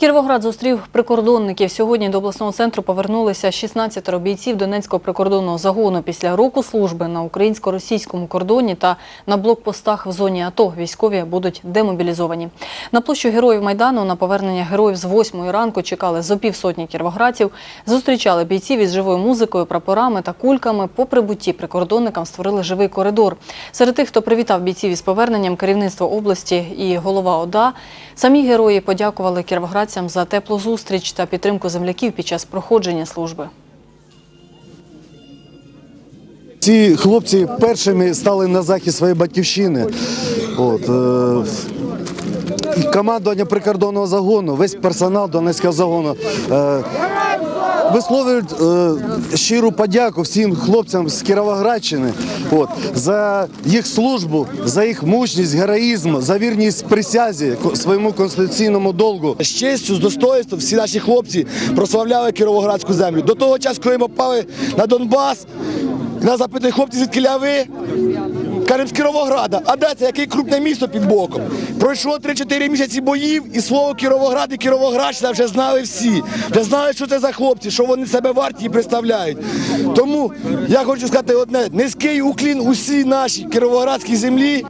Кіровоград зустрів прикордонників. Сьогодні до обласного центру повернулися 16 бійців Донецького прикордонного загону після року служби на українсько-російському кордоні та на блокпостах в зоні АТО. Військові будуть демобілізовані. На площу Героїв Майдану на повернення героїв з 8 ранку чекали зо півсотні кіровоградців. Зустрічали бійців із живою музикою, прапорами та кульками. По прибутті прикордонникам створили живий коридор. Серед тих, хто привітав бійців із поверненням, керівництво області і голова ОДА. Самі герої подякували кіровоградцям за теплу зустріч та підтримку земляків під час проходження служби. Ці хлопці першими стали на захист своєї батьківщини. От, е, командування прикордонного загону, весь персонал Донецького загону е, висловлюють е, щиру подяку всім хлопцям з Кіровоградщини за їх службу, за їх мужність, героїзм, за вірність присязі своєму конституційному долгу. З честю, з достоїнством всі наші хлопці прославляли Кіровоградську землю. До того часу, коли ми попали на Донбас, нас запитують хлопці, звідки ви? Кажемо, з Кіровограда. А де це? Яке крупне місто під боком? Пройшло 3-4 місяці боїв, і слово Кіровоград і Кіровоградщина вже знали всі. Вже знали, що це за хлопці, що вони себе варті і представляють. Тому я хочу сказати одне: низький уклін усій нашій кіровоградській землі.